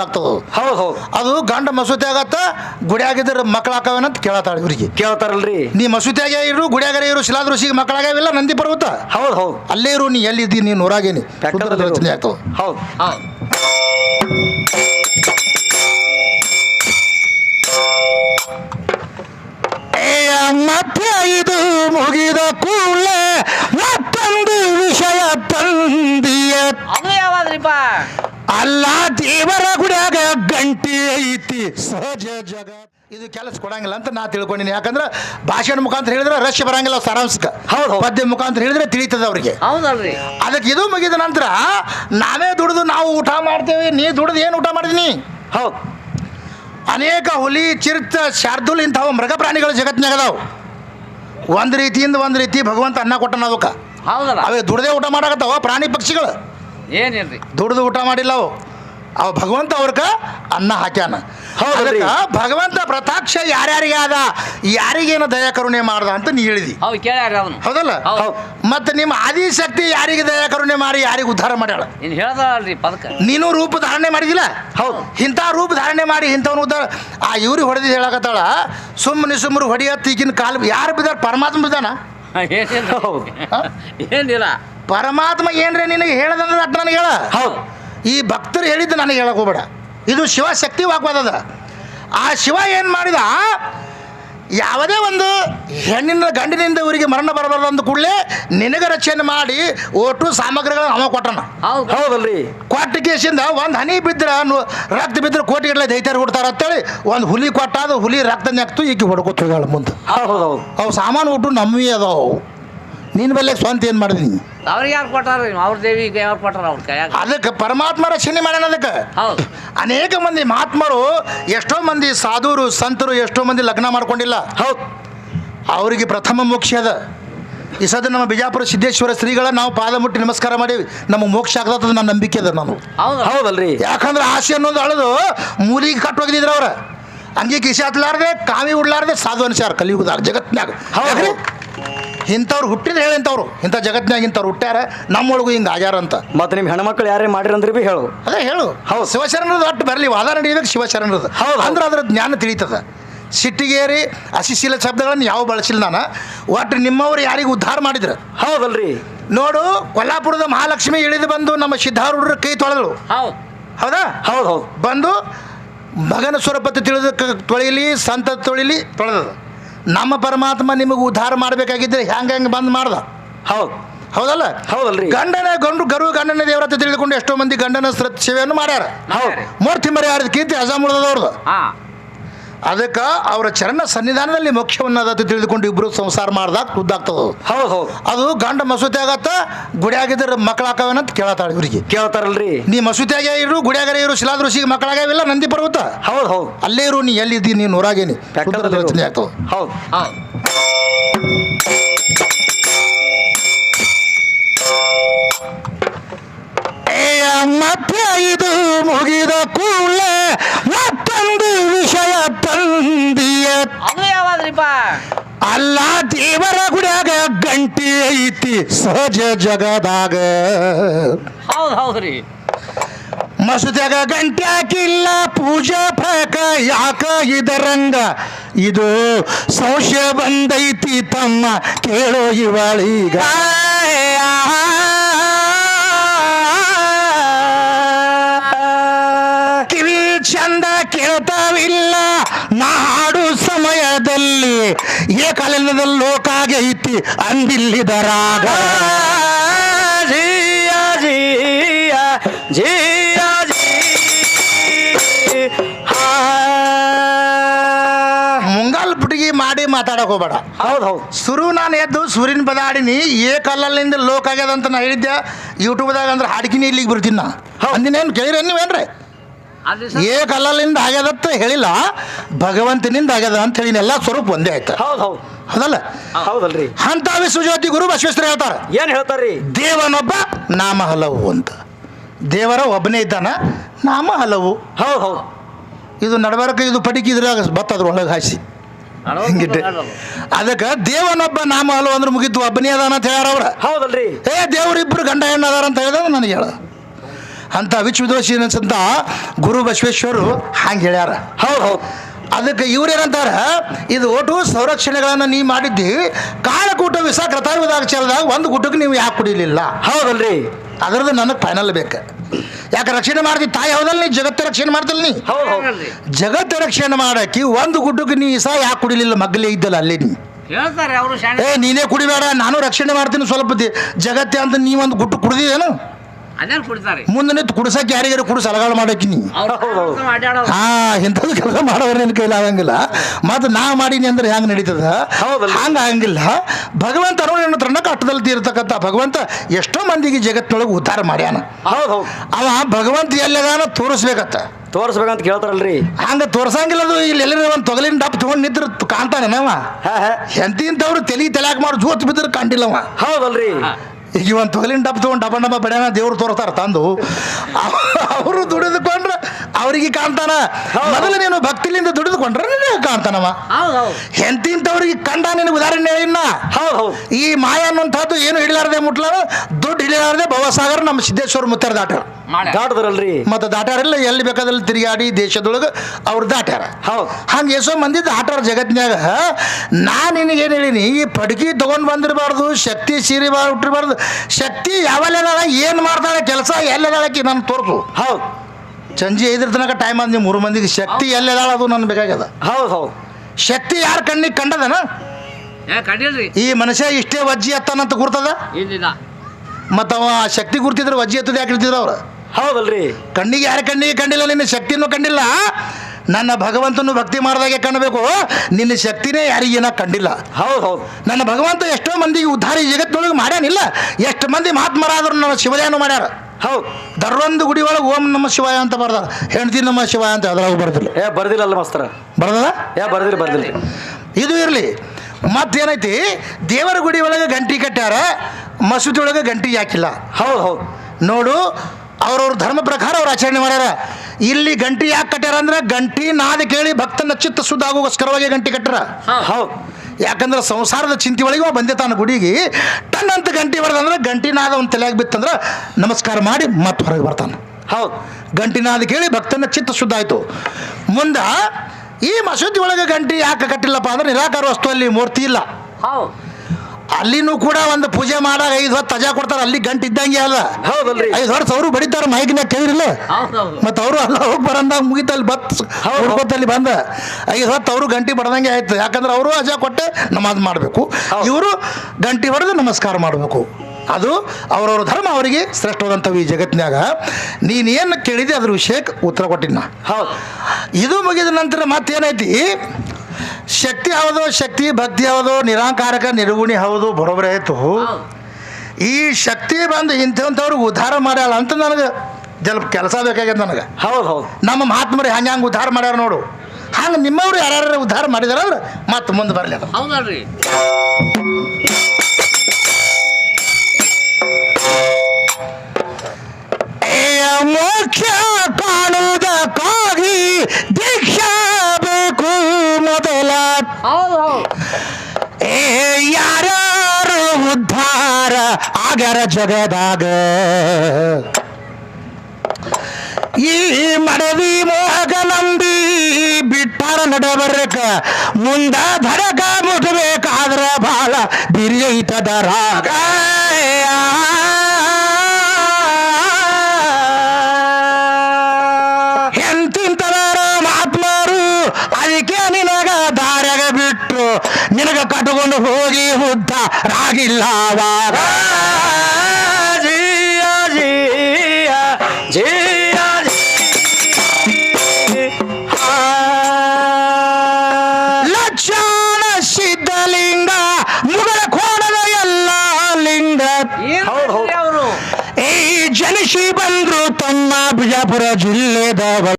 ಆಗ್ತದ ಹೌದು ಹೌದ್. ಅದು ಗಂಡ ಮಸೂತಿ ಆಗತ್ತ ಗುಡಿಯಾಗಿದ್ರ ಅಂತ ಕೇಳತ್ತಾಳ ಇವ್ರಿಗೆ. ಕೇಳ್ತಾರಲ್ರಿ. ನೀ ಮಸೂತಿಯಾಗೆ ಇರು ಗುಡಿಯಾಗರೆ ಇರು ಶಿಲಾ ಋಷಿ ಮಕ್ಕಳಾಗಿಲ್ಲ ನಂದಿ ಪರ್ವತ. ಹೌದು ಹೌದು. ಅಲ್ಲೇ ಇರು ನೀ ಎಲ್ಲಿದ್ದಿ ನೀ ನೂರಾಗೇನಿ. ಶುದ್ಧ ಯೋಚನೆ ಆಗ್ತದ. ಹೌದ್. ಮತ್ತೆ ಇದು ಮುಗಿದ ಕೂಡಲೇ ಮತ್ತೊಂದು ವಿಷಯ ತಂದಿಯ ಅದು ಯಾವಾದ್ರಿಪ್ಪ? ಅಲ್ಲ ದೇವರ ಗುಡಿಯಾಗ ಗಂಟಿ ಐತಿ. ಸಹಜ ಜಗ. ಇದು ಕೆಲಸ ಕೊಡಂಗಿಲ್ಲ ಅಂತ ನಾ ತಿಳ್ಕೊಂಡಿನಿ. ಯಾಕಂದ್ರೆ ಭಾಷಣ ಮುಖಾಂತರ ಹೇಳಿದ್ರೆ ರಶ್ ಬರಂಗಿಲ್ಲ ಸಾರಾಂಶಕ್ಕೆ. ಹೌದು ಹೌದ್. ಪದ್ಯ ಮುಖಾಂತರ ಹೇಳಿದ್ರೆ ತಿಳಿತದ ಅವ್ರಿಗೆ. ಹೌದಲ್ರಿ. ಅದಕ್ಕೆ ಇದು ಮುಗಿದ ನಂತರ ನಾವೇ ದುಡಿದು ನಾವು ಊಟ ಮಾಡ್ತೇವೆ. ನೀ ದುಡಿದು ಏನು ಊಟ ಮಾಡಿದೀನಿ? ಹೌದು. ಅನೇಕ ಹುಲಿ ಚಿರ್ತ ಶಾರ್ದುಲ್ ಇಂಥವು ಮೃಗ ಪ್ರಾಣಿಗಳು ಜಗತ್ತಿನಾಗ ಅದಾವು. ಒಂದು ರೀತಿಯಿಂದ ಒಂದು ರೀತಿ ಭಗವಂತ ಅನ್ನ ಕೊಟ್ಟನ ಅದಕ್ಕೆ. ಹೌದಲ್ಲ. ಅವೇ ದುಡ್ದೇ ಊಟ ಮಾಡಕತ್ತಾವ ಪ್ರಾಣಿ ಪಕ್ಷಿಗಳು. ಏನಿಲ್ರಿ ದುಡ್ದು ಊಟ ಮಾಡಿಲ್ಲ ಅವು. ಅವ ಭಗವಂತ ಅವ್ರಕ ಅನ್ನ ಹಾಕ್ಯಾನ. ಭಗವಂತ ಪ್ರತಾಕ್ಷ ಯಾರ್ಯಾರಿಗೆ ಆದ ಯಾರಿಗೇನು ದಯಾ ಕರುಣೆ ಮಾಡ್ದ ಅಂತ ನೀ ಹೇಳಿದಿ. ಹೌದು ಕೇಳ್ಯಾರ ಅವನು. ಹೌದಲ್ಲ? ಹೌದು. ಮತ್ತೆ ನಿಮ್ಮ ಆದಿಶಕ್ತಿ ಯಾರಿಗೆ ದಯಾ ಕರುಣೆ ಮಾಡಿ ಯಾರಿಗೆ ಉದ್ಧಾರ ಮಾಡ್ಯಾಳ? ಇನ್ನು ಹೇಳ್ದಲ್ರಿ ಪದಕ ನೀನು ರೂಪ ಧಾರಣೆ ಮಾಡಿದಿಲ್ಲ? ಹೌದು. ಇಂಥ ರೂಪ ಧಾರಣೆ ಮಾಡಿ ಇಂಥವನು ಉದ್ಧಾರ ಆ ಇವ್ರಿಗೆ ಹೊಡೆದು ಹೇಳಕತ್ತಾಳ ಸುಮ್ಮನೆ ಸುಮ್ಮರು ಹೊಡಿಯತ್ತೀಗಿನ ಕಾಲ ಯಾರು ಬಿದ್ದಾರ ಪರಮಾತ್ಮ ಬಿದ್ದಾನ. ಏನಿಲ್ಲ. ಪರಮಾತ್ಮ ಏನ್ರಿ ನಿನಗೆ ಹೇಳದಂದ್ರೆ ಅಟ್ ನನಗೆ ಹೇಳ. ಹೌದು. ಈ ಭಕ್ತರು ಹೇಳಿದ್ದು ನನಗೆ ಹೇಳಕ್ಕೆ ಹೋಗ್ಬೇಡ. ಇದು ಶಿವ ಶಕ್ತಿ ವಾಗ್ವಾದದ ಆ ಶಿವ ಏನು ಮಾಡಿದ? ಯಾವುದೇ ಒಂದು ಹೆಣ್ಣಿನ ಗಂಡಿನಿಂದ ಇವರಿಗೆ ಮರಣ ಬರಬಾರ್ದು ಅಂದ ಕೂಡಲೇ ನಿನಗೆ ರಚನೆ ಮಾಡಿ ಒಟ್ಟು ಸಾಮಗ್ರಿಗಳನ್ನ ಅವ ಕೊಟ್ಟಣ ಹೌದು. ಹೌದಲ್ರಿ. ಕೊಟ್ಟ ಕೇಸಿಂದ ಒಂದು ಹನಿ ಬಿದ್ರೆ ರಕ್ತ ರಕ್ತ ಬಿದ್ರೆ ಕೋಟಿಗಟ್ಟಲೆ ದೈತ್ಯರು ಕೊಡ್ತಾರ ಅಂತೇಳಿ ಒಂದು ಹುಲಿ ಕೊಟ್ಟ ಅದು ಹುಲಿ ರಕ್ತ ನೆಕ್ತು ಈಕೆ ಹೊಡ್ಕೊತ ಮುಂದೆ. ಅವು ಸಾಮಾನು ಒಟ್ಟು ನಮ್ಮಿ ಅದಾವು. ನಿನ್ನ ಬೆಲೆ ಸ್ವಂತ ಏನು ಮಾಡಿದೀನಿ ಅವ್ರಿಗೆ ಯಾರು ಕೊಟ್ಟಾರ? ಅವ್ರ ದೇವಿಗೆ ಯಾರು ಕೊಟ್ಟಾರ ಅವ್ರ ಕೈಯಾಗ? ಅದಕ್ಕೆ ಪರಮಾತ್ಮ ರಚನೆ ಮಾಡ್ಯಾನ ಅದಕ್ಕೆ. ಹೌದು. ಅನೇಕ ಮಂದಿ ಮಹಾತ್ಮರು ಎಷ್ಟೋ ಮಂದಿ ಸಾಧುರು ಸಂತರು ಎಷ್ಟೋ ಮಂದಿ ಲಗ್ನ ಮಾಡ್ಕೊಂಡಿಲ್ಲ. ಹೌದು. ಅವರಿಗೆ ಪ್ರಥಮ ಮೋಕ್ಷ ಅದ. ಈ ಸದ ನಮ್ಮ ಬಿಜಾಪುರ ಸಿದ್ದೇಶ್ವರ ಶ್ರೀಗಳ ನಾವು ಪಾದ ಮುಟ್ಟಿ ನಮಸ್ಕಾರ ಮಾಡೀವಿ. ನಮಗೆ ಮೋಕ್ಷ ಆಗ್ತದ ನನ್ನ ನಂಬಿಕೆ ಅದ ನಾನು ಹೌದು. ಹೌದಲ್ರಿ. ಯಾಕಂದ್ರೆ ಆಸೆ ಅನ್ನೋದು ಅಳದು ಮೂಲಿಗೆ ಕಟ್ಟೋಗಿದ್ರು ಅವ್ರ. ಹಂಗೆ ಕಿಸಿ ಹತ್ಲಾರ್ದೆ ಕಾವಿ ಉಡ್ಲಾರ್ದೆ ಸಾಧು ಅನ್ಸ್ಯಾರ ಕಲಿಯುಗದ ಜಗತ್ನಾಗ ಹೌದು. ಇಂಥವ್ರು ಹುಟ್ಟಿದ್ರೆ ಹೇಳಿ ಇಂಥವ್ರು. ಇಂಥ ಜಗತ್ತಿನಾಗ ಇಂಥವ್ರು ಹುಟ್ಟ್ಯಾರ ನಮ್ಮೊಳಗು ಹಿಂಗೆ ಆಗ್ಯಾರ ಅಂತ. ಮತ್ತೆ ನಿಮ್ಮ ಹೆಣ್ಮಕ್ಳು ಯಾರೇ ಮಾಡಿರಂದ್ರಿ ಬಿ ಹೇಳು. ಅದೇ ಹೇಳು. ಹೌದು. ಶಿವಶರಣರು ಒಟ್ಟು ಬರಲಿ ವಾದ ನಡೀಬೇಕು ಶಿವಶರಣರು ಹೌದು. ಅಂದ್ರೆ ಅದ್ರ ಜ್ಞಾನ ತಿಳಿತದ. ಸಿಟ್ಟಿಗೇರಿ ಅಶಿಶೀಲ ಶಬ್ದಗಳನ್ನು ಯಾವ ಬಳಸಿಲ್ಲ ನಾನು. ಒಟ್ಟು ನಿಮ್ಮವ್ರು ಯಾರಿಗೆ ಉದ್ಧಾರ ಮಾಡಿದ್ರು? ಹೌದಲ್ರಿ. ನೋಡು ಕೊಲ್ಲಾಪುರದ ಮಹಾಲಕ್ಷ್ಮಿ ಇಳಿದು ಬಂದು ನಮ್ಮ ಸಿದ್ಧಾರೂಢರ ಕೈ ತೊಳೆದಳು ಹೌದು. ಹೌದಾ? ಹೌದು ಹೌದು. ಬಂದು ಮಗನ ಸ್ವರಪತಿ ತಿಳಿದ ತೊಳಿಲಿ ಸಂತ ತೊಳಿಲಿ ತೊಳೆದದು ನಮ್ಮ ಪರಮಾತ್ಮ ನಿಮಗೆ ಉದ್ಧಾರ ಮಾಡಬೇಕಾಗಿದ್ರೆ ಹೆಂಗೆ ಹೆಂಗೆ ಬಂದ್ ಮಾಡ್ದ? ಹೌದು. ಹೌದಲ್ಲ? ಹೌದಲ್ರಿ. ಗಂಡನ ಗಂಡು ಗರು ಗಂಡನ ದೇವರತ್ತ ತಿಳಿದುಕೊಂಡು ಎಷ್ಟೋ ಮಂದಿ ಗಂಡನ ಸೇವೆಯನ್ನು ಮಾಡ್ಯಾರ. ಹೌದ್. ಮೂರ್ತಿ ಮರಿ ಯಾರ್ದು ಕೀರ್ತಿ ಅಜಾಮ್ ಉಳಿದವ್ರದ್ದು ಅದಕ್ಕೆ ಅವರ ಚರಣ ಸನ್ನಿಧಾನದಲ್ಲಿ ಮೋಕ್ಷವನ್ನು ತಿಳಿದುಕೊಂಡು ಇಬ್ಬರು ಸಂಸಾರ ಮಾಡ್ದಾಗ ಖುದ್ದಾಗ್ತದ ಹೌದು ಹೌದು. ಅದು ಗಂಡ ಮಸೂತಿ ಆಗತ್ತ ಗುಡಿಯಾಗಿದ್ರ ಮಕ್ಕಳಾಕವೇನಂತ ಕೇಳತಾಳ ಇವರಿಗೆ. ಕೇಳ್ತಾರಲ್ರಿ. ನೀ ಮಸೂತಿಯಾಗೆ ಇರು ಗುಡಿಯಾಗರೆ ಇರು ಶಿಲಾದ ಋಷಿಗೆ ಮಕ್ಕಳಾಗ್ಯಾವಿಲ್ಲ ನಂದಿ ಪರ್ವತ. ಹೌದ್ ಹೌದು. ಅಲ್ಲೇ ಇರು ನೀ ಎಲ್ಲಿದ್ದಿ ನೀ ನೂರಾಗೇನಿ. ರಚನೆ ಆಗ್ತದೆ. ಹೌದ್. ಏಯ ಮತ್ತೆ ಇದು ಮುಗಿದ ಕೂಡಲೇ ಮತ್ತೊಂದು ವಿಷಯ ತಂದಿಯ ಅದು ಯಾವಾದ್ರಿಪ್ಪ ಅಲ್ಲ ದೇವರ ಗುಡಿಯಾಗ ಗಂಟಿ ಐತಿ ಸಹಜ ಜಗದಾಗ. ಹೌದು ಹೌದ್ರಿ. ಮಸೂದ್ಯಾಗ ಗಂಟೆ ಹಾಕಿಲ್ಲ ಪೂಜಾ ಫಕ ಯಾಕ ಇದರಂಗ? ಇದು ಸೌಶ್ಯ ಬಂದೈತಿ ತಮ್ಮ ಕೇಳೋ ಇವಳೀಗ ಕೇಳ್ತಾವಿಲ್ಲ ನಾಡು ಸಮಯದಲ್ಲಿ ಲೋಕಾಗೆ ಐತಿ ಅಂದಿಲ್ಲಿದರಾಗ ಜಿಯ ಜಿಯ ಜಿಯ ಜಿ ಹಾ. ಮುಂಗಾಲ್ ಪುಟಿಗೆ ಮಾಡಿ ಮಾತಾಡಕ್ ಹೋಗ್ಬೇಡ. ಹೌದ್ ಹೌದ್. ಸುರು ನಾನು ಎದ್ದು ಸೂರ್ಯನ ಬದಾಡಿನಿ ಏ ಕಲ್ಲಲ್ಲಿಂದ ಲೋಕ ಆಗ್ಯದ ಅಂತ ನಾ ಹೇಳಿದ್ದೆ. ಯೂಟ್ಯೂಬ್ದಾಗ ಅಂದ್ರೆ ಹಾಡ್ಕಿನಿ ಇಲ್ಲಿಗೆ ಬರ್ತೀನಿ ನಾ. ಅಂದಿನೇನು ಕೇಳಿರೇನು ನೀವೇನ್ರಿ? ಏ ಕಲ್ಲಲ್ಲಿಂದ ಆಗ್ಯದತ್ತ ಹೇಳಿಲ್ಲ ಭಗವಂತನಿಂದ ಆಗ್ಯದ ಅಂತ ಹೇಳಿ ಎಲ್ಲ ಸ್ವರೂಪ ಒಂದೇ ಆಯ್ತು. ಹೌದ್ ಹೌದು. ಹೌದಲ್ಲ? ಹೌದಲ್ರಿ. ಅಂತ ವಿಶ್ವಜ್ಯೋತಿ ಗುರು ಬಸವೇಶ್ವರ ಹೇಳ್ತಾರೆ. ಏನ್ ಹೇಳ್ತಾರ್ರಿ? ದೇವನೊಬ್ಬ ನಾಮ ಹಲವು ಅಂತ. ದೇವರ ಒಬ್ಬನೇ ಇದ್ದಾನ ನಾಮ ಹಲವು ಹೌದು ಹೌದು. ಇದು ನಡಬರಕ ಇದು ಪಟಿಕಿದ್ರೆ ಬತ್ತದ್ರ ಒಳಗೆ ಹಾಸಿ ಹಿಂಗಿಟ್ಟೆ ಅದಕ್ಕೆ ದೇವನೊಬ್ಬ ನಾಮ ಹಲವು ಅಂದ್ರೆ ಮುಗಿತು ಒಬ್ಬನೇ ಅದಾನ ಅಂತ ಹೇಳ್ಯಾರ ಅವ್ರ. ಹೌದಲ್ರಿ. ಏ ದೇವ್ರಿಬ್ರು ಗಂಡ ಹೆಣ್ಣು ಅದಾರ ಅಂತ ಹೇಳಿದ್ರೆ ನನಗೆ ಹೇಳ. ಅಂತ ವಿಶ್ವದೋಷಿ ಅನ್ಸಂತ ಗುರು ಬಸವೇಶ್ವರು ಹಂಗೆ ಹೇಳ್ಯಾರ. ಹೌದು ಹೌದು. ಅದಕ್ಕೆ ಇವ್ರೇನಂತಾರ ಇದು ಒಟ್ಟು ಸಂರಕ್ಷಣೆಗಳನ್ನು ನೀ ಮಾಡಿದ್ದಿ ಕಾಳಕೂಟ ವಿಸ ಕೃತಾರ್ವದಾಗ ಚೆಲ್ದಾಗ ಒಂದು ಗುಡ್ಡಕ್ಕೆ ನೀವು ಯಾಕೆ ಕುಡಿಲಿಲ್ಲ? ಹೌದಲ್ರಿ. ಅದರದ್ದು ನನಗೆ ಫೈನಲ್ ಬೇಕು. ಯಾಕೆ ರಕ್ಷಣೆ ಮಾಡ್ತಿ ತಾಯಿ ಹೌದಲ್ಲ ನೀ? ಜಗತ್ತು ರಕ್ಷಣೆ ಮಾಡ್ತಲ್ಲ ನೀ. ಜಗತ್ತು ರಕ್ಷಣೆ ಮಾಡಕ್ಕೆ ಒಂದು ಗುಡ್ಡಕ್ಕೆ ನೀ ಸಹ ಯಾಕೆ ಕುಡಿಲಿಲ್ಲ? ಮಗ್ಲೇ ಇದ್ದಲ್ಲ ಅಲ್ಲಿ ನೀ. ಏ ನೀನೇ ಕುಡಿಬೇಡ ನಾನು ರಕ್ಷಣೆ ಮಾಡ್ತೀನಿ ಸ್ವಲ್ಪ ಜಗತ್ತೆ ಅಂತ ನೀ ಒಂದು ಗುಟ್ಟು ಕುಡ್ದಿದೇನು? ಕೊಡ್ತಾರೆ. ಮುಂದೆ ನಿಂತು ಕುಡ್ಸಕ್ಕೆ ಯಾರಿಗಾರ ಕುಡಿಸ್ ಅಲಗಾಳ ಮಾಡಕ್ಕೆ ನೀ ಹಾ ಇಂಥದ್ದು ಕೆಲಸ ಮಾಡೋರು ನಿನ್ನ ಕೈಲಿ ಆಗಂಗಿಲ್ಲ. ಮತ್ತು ನಾ ಮಾಡೀನಿ ಅಂದ್ರೆ ಹೆಂಗೆ ನಡೀತದ? ಹಂಗ ಹಂಗೆ ಆಗಂಗಿಲ್ಲ. ಭಗವಂತ ಅರುಣ ತನ್ನ ಕಟ್ಟದಲ್ಲಿ ತೀರ್ತಕ್ಕಂಥ ಭಗವಂತ ಎಷ್ಟೋ ಮಂದಿಗೆ ಜಗತ್ತಿನೊಳಗೆ ಉದ್ಧಾರ ಮಾಡ್ಯಾನ. ಹೌದು ಹೌದು. ಅವ ಭಗವಂತ ಎಲ್ಲದಾನ ತೋರಿಸ್ಬೇಕತ್ತ ತೋರಿಸ್ಬೇಕಂತ ಕೇಳ್ತಾರಲ್ರಿ. ಹಂಗ ತೋರ್ಸಂಗಿಲ್ಲ ಅದು. ಇಲ್ಲಿ ಎಲ್ಲರ ಒಂದು ತೊಗಲಿನ ಡಪ್ ತೊಗೊಂಡು ನಿಂತ್ರ ಕಾಣ್ತಾನೆ ನಾವ ಹಾ ಹಾ. ಎಂತಿಂತವ್ರು ತಲೆ ತಲೆಯಾಕ ಮಾಡಿ ಜೋತ್ ಬಿದ್ದರೆ ಕಂಡಿಲ್ಲವ ಹೌದಲ್ರಿ. ಈಗ ಒಂದು ತೊಗಲಿನ ಡಬ್ಬ ತೊಗೊಂಡು ಡಬ್ಬ ಡಬ್ಬ ಬಡ್ಯಾನ ದೇವ್ರು ತೋರ್ತಾರೆ ತಂದು. ಅವರು ದುಡಿದುಕೊಂಡ್ರೆ ಅವರಿಗೆ ಕಾಣ್ತಾನ. ಮೊದಲು ನೀನು ಭಕ್ತಿಲಿಂದ ದುಡಿದುಕೊಂಡ್ರೆ ನಿನಗೆ ಕಾಣ್ತಾನವ. ಹೌದು ಹೌದು. ಎಂತಿಂತವ್ರಿಗೆ ಕಂಡ ನಿನಗೆ ಉದಾಹರಣೆ ಹೇಳಿನ ಹೌದು ಹೌದು. ಈ ಮಾಯ ಅನ್ನುವಂಥದ್ದು ಏನು ಹಿಡಿಲಾರದೆ ಮುಟ್ಲಾರ ದುಡ್ಡು ಹಿಡಿಲಾರದೆ ಭವಸಾಗರ ನಮ್ಮ ಸಿದ್ದೇಶ್ವರ ಮುತ್ತಾರ ದಾಟ್ಯಾರ. ದಾಟದ್ರಲ್ರಿ. ಮತ್ತೆ ದಾಟ್ಯಾರಿಲ್ಲ ಎಲ್ಲಿ ಬೇಕಾದಲ್ಲಿ ತಿರುಗಾಡಿ ದೇಶದೊಳಗೆ ಅವ್ರು ದಾಟ್ಯಾರ. ಹೌದು. ಹಂಗೆ ಎಷ್ಟೋ ಮಂದಿ ದಾಟಾರ ಜಗತ್ತಿನಾಗ ನಾ ನಿನಗೇನು ಹೇಳಿನಿ ಈ ಪಡ್ಕಿ ತೊಗೊಂಡು ಬಂದಿರಬಾರ್ದು ಶಕ್ತಿ ಸೀರೆ ಬಾ ಹುಟ್ಟಿರಬಾರ್ದು. ಶಕ್ತಿ ಯಾವಲ್ಲೇ ಏನು ಮಾಡ್ತಾಳೆ ಕೆಲಸ ಎಲ್ಲದಾಳಕ್ಕೆ ನಾನು ತೋರಿಸು. ಹೌದು. ಸಂಜೆ ಐದರ ತನಕ ಟೈಮ್ ಆದ ನೀವು ಮೂರು ಮಂದಿಗೆ ಶಕ್ತಿ ಎಲ್ಲದಾಳ ಅದು ನನ್ ಬೇಕಾಗ್ಯದ? ಹೌದು ಹೌದು. ಶಕ್ತಿ ಯಾರ ಕಣ್ಣಿಗೆ ಕಂಡದನ? ಈ ಮನುಷ್ಯ ಇಷ್ಟೇ ವಜ್ಜಿ ಎತ್ತಾನಂತ ಗುರ್ತದ? ಮತ್ತ ಅವ ಶಕ್ತಿ ಗುರ್ತಿದ್ರೆ ವಜ್ಜಿ ಎತ್ತದ ಯಾಕೆ ಇರ್ತಿದ್ರು ಅವ್ರು? ಹೌದಲ್ರಿ. ಕಣ್ಣಿಗೆ ಯಾರ ಕಣ್ಣಿಗೆ ಕಂಡಿಲ್ಲ ನಿನ್ನ ಶಕ್ತಿನೂ ಕಂಡಿಲ್ಲ? ನನ್ನ ಭಗವಂತನು ಭಕ್ತಿ ಮಾಡಿದಾಗೆ ಕಾಣಬೇಕು. ನಿನ್ನ ಶಕ್ತಿನೇ ಯಾರಿಗೇನ ಕಂಡಿಲ್ಲ. ಹೌದು ಹೌದು. ನನ್ನ ಭಗವಂತ ಎಷ್ಟೋ ಮಂದಿಗೆ ಉದ್ಧಾರ ಜಗತ್ತೊಳಗೆ ಜಗತ್ತಿನೊಳಗೆ ಮಾಡ್ಯಾನಿಲ್ಲ. ಎಷ್ಟು ಮಂದಿ ಮಹಾತ್ಮರಾದ್ರು ನನ್ನ ಶಿವಜಾನು ಮಾಡ್ಯಾರ. ಹೌದು. ದರ್ವೊಂದು ಗುಡಿ ಒಳಗೆ ಓಂ ನಮ ಶಿವಾಯ ಅಂತ ಬರ್ದಾರ ಹೆಂಡತಿ ನಮ್ಮ ಶಿವಾಯ ಅಂತ ಅದ್ರಾಗ ಬರ್ದಿಲ್ಲ. ಏ ಬರ್ದಿಲ್ಲಲ್ಲ ಮಾಸ್ತರ. ಬರ್ದದ? ಏ ಬರ್ದಿಲ್ಲ ಬರ್ದಿಲ್ಲ. ಇದು ಇರಲಿ. ಮತ್ತೇನೈತಿ? ದೇವರ ಗುಡಿ ಒಳಗೆ ಗಂಟಿ ಕಟ್ಟ್ಯಾರ ಮಸೂದಿ ಒಳಗೆ ಗಂಟಿ ಹಾಕಿಲ್ಲ. ಹೌದು ಹೌದು. ನೋಡು ಅವ್ರವ್ರ ಧರ್ಮ ಪ್ರಕಾರ ಅವ್ರು ಆಚರಣೆ ಮಾಡ್ಯಾರ. ಇಲ್ಲಿ ಗಂಟಿ ಯಾಕೆ ಕಟ್ಟ್ಯಾರ ಅಂದ್ರೆ ಗಂಟಿ ನಾದ ಕೇಳಿ ಭಕ್ತನ ಚಿತ್ತ ಶುದ್ಧ ಆಗೋಸ್ಕರವಾಗಿ ಗಂಟಿ ಕಟ್ಟಾರ ಹೌದು. ಯಾಕಂದ್ರೆ ಸಂಸಾರದ ಚಿಂತೆ ಒಳಗೆ ಬಂದೆ ತಾನು ಗುಡಿಗೆ. ಟನ್ನಂತ ಗಂಟಿ ಹೊಡೆದಂದ್ರೆ ಗಂಟಿನಾದ ಒಂದು ತಲೆಯಾಗಿ ಬಿತ್ತಂದ್ರೆ ನಮಸ್ಕಾರ ಮಾಡಿ ಮತ್ತೆ ಹೊರಗೆ ಬರ್ತಾನೆ. ಹೌದು. ಗಂಟಿನಾದ ಕೇಳಿ ಭಕ್ತನ ಚಿತ್ತ ಶುದ್ಧ ಆಯಿತು. ಮುಂದೆ ಈ ಮಸೂದಿ ಒಳಗೆ ಗಂಟಿ ಯಾಕೆ ಕಟ್ಟಿಲ್ಲಪ್ಪ ಅಂದ್ರೆ ನಿರಾಕಾರ ವಸ್ತು ಅಲ್ಲಿ ಮೂರ್ತಿ ಇಲ್ಲ. ಹೌದು. ಅಲ್ಲಿನೂ ಕೂಡ ಒಂದು ಪೂಜೆ ಮಾಡಾಗ ಐದು ಹೊತ್ತು ತಜಾ ಕೊಡ್ತಾರೆ. ಅಲ್ಲಿ ಗಂಟ್ ಇದ್ದಂಗೆ ಅಲ್ಲ. ಹೌದಲ್ರಿ. ಐದು ವರ್ಷ ಅವರು ಬಡಿತಾರೆ ಮೈಕ್ನಾಗ ಕೇಳಿರಲ್ಲ ಮತ್ತು ಅವರು ಅಲ್ಲ ಹೋಗಿ ಬರಂದಾಗ ಮುಗಿತಲ್ಲಿ ಬತ್. ಹುಡ್ಕೋತಲ್ಲಿ ಬಂದ. ಐದು ಹೊತ್ತು ಅವರು ಗಂಟಿ ಬಡದಂಗೆ ಆಯ್ತು. ಯಾಕಂದ್ರೆ ಅವರು ಅಜಾ ಕೊಟ್ಟೆ ನಮಾಜ್ ಮಾಡಬೇಕು. ಇವರು ಗಂಟಿ ಹೊಡೆದು ನಮಸ್ಕಾರ ಮಾಡಬೇಕು. ಅದು ಅವರವ್ರ ಧರ್ಮ ಅವರಿಗೆ ಶ್ರೇಷ್ಠವಾದಂಥವು ಈ ಜಗತ್ತಿನಾಗ ನೀನೇನು ಕೇಳಿದೆ ಅದ್ರ ವಿಷಯಕ್ಕೆ ಉತ್ತರ ಕೊಟ್ಟಿನ ಹೌದು. ಇದು ಮುಗಿದ ನಂತರ ಮತ್ತೇನೈತಿ? ಶಕ್ತಿ ಹೌದು ಶಕ್ತಿ ಭಕ್ತಿ ಹೌದು ನಿರಾಕಾರಕ ನಿರ್ಗುಣಿ ಹೌದು ಬರೋಬ್ಬರಿ ಆಯಿತು. ಈ ಶಕ್ತಿ ಬಂದು ಇಂಥವ್ರಿಗೆ ಉದ್ಧಾರ ಮಾಡ್ಯಾಳ ಅಂತ ನನಗೆ ಜಲ್ ಕೆಲಸ ಬೇಕಾಗ್ಯದ ನನಗೆ. ಹೌದು ಹೌದು. ನಮ್ಮ ಮಹಾತ್ಮರು ಹಂಗೆ ಹಂಗೆ ಉದ್ಧಾರ ಮಾಡ್ಯಾರ ನೋಡು. ಹಂಗೆ ನಿಮ್ಮವ್ರು ಯಾರ್ಯಾರು ಉದ್ಧಾರ ಮಾಡಿದಾರ ಅಂದ್ರೆ ಮತ್ತೆ ಮುಂದೆ ಬರಲಿ ಅದು. ಮುಖ್ಯ ಮೋಕ್ಷ ಕಾಣುವುದಕ್ಕಾಗಿ ದೀಕ್ಷಾ ಬೇಕು ಹೌದು ಹೌದು. ಏ ಯಾರು ಉದ್ಧಾರ ಆಗರ ಜಗದಾಗ? ಈ ಮಡವಿ ಮೋಹಕ ನಂಬಿ ಬಿಟ್ಟಾರ ನಡಬರ್ಕ ಮುಂದ ಧಡಕ ಮುಟ್ಬೇಕಾದ್ರ ಬಾಳ ಬಿರಿಯೈತದ ರಾಗ. ಹೌದು.